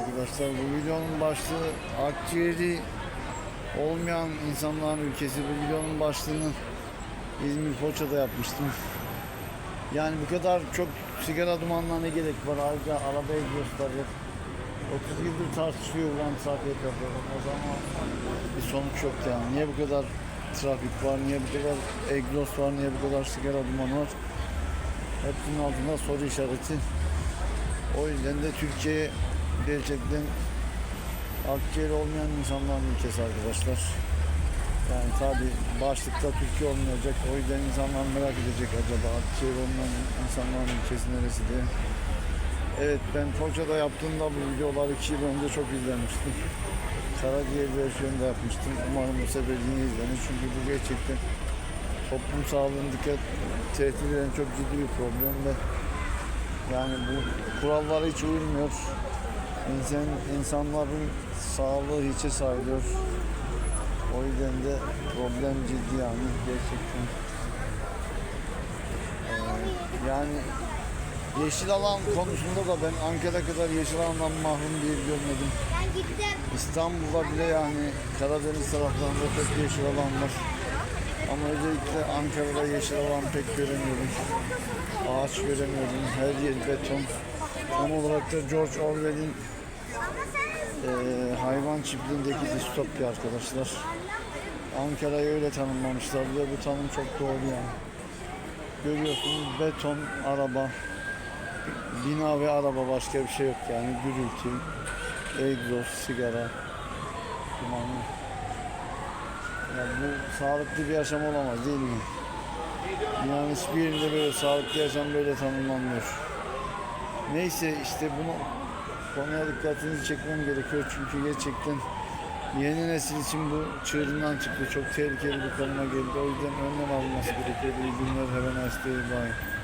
arkadaşlar. Bu videonun başlığı akciğeri olmayan insanların ülkesi. Bu videonun başlığını İzmir Foça'da yapmıştım. Yani bu kadar çok sigara dumanına ne gerek var? Ayrıca araba egzozları 30 yıldır tartışılıyor ulan trafik yapalım. O zaman bir sonuç yok yani. Niye bu kadar trafik var? Niye bu kadar egzoz var? Niye bu kadar sigara dumanı var? Hepsinin altında soru işareti. O yüzden de Türkiye gerçekten akciğer olmayan insanların ülkesi arkadaşlar. Yani tabi başlıkta Türkiye olmayacak. O yüzden insanlar merak edecek acaba akciğer olmayan insanların ülkesi neresi diye. Evet ben Foça'da yaptığımda bu videolar 2 yıl önce çok izlemiştim. Karaciğer versiyonunda yapmıştım. Umarım bu sefer yine izlenir. Çünkü bu gerçekten toplum sağlığını dikkat tehdit eden çok ciddi bir problem ve yani bu kurallara hiç uyulmuyor. İnsan, insanların sağlığı hiçe sayılıyor. O yüzden de problem ciddi yani gerçekten. Ee, yani yeşil alan konusunda da ben Ankara kadar yeşil alandan mahrum yer görmedim. İstanbul'da bile yani Karadeniz taraflarında pek yeşil alan var. Ama özellikle Ankara'da yeşil alan pek göremiyorum. Ağaç göremiyorum. Her yer beton. Tam olarak da George Orwell'in eee, hayvan çiftliğindeki distopya arkadaşlar. Ankara'yı öyle tanımlamışlar ve bu tanım çok doğru yani. Görüyorsunuz beton, araba, bina ve araba başka bir şey yok yani gürültü, egzoz, sigara, dumanlı. Yani bu sağlıklı bir yaşam olamaz değil mi? Yani hiçbir yerinde böyle sağlıklı yaşam böyle tanımlanmıyor. Neyse işte bunu konuya dikkatinizi çekmem gerekiyor çünkü gerçekten yeni nesil için bu çığırından çıktı. Çok tehlikeli bir konuma geldi. O yüzden önlem alınması gerekiyor. İyi günler. Have a nice day. Bye.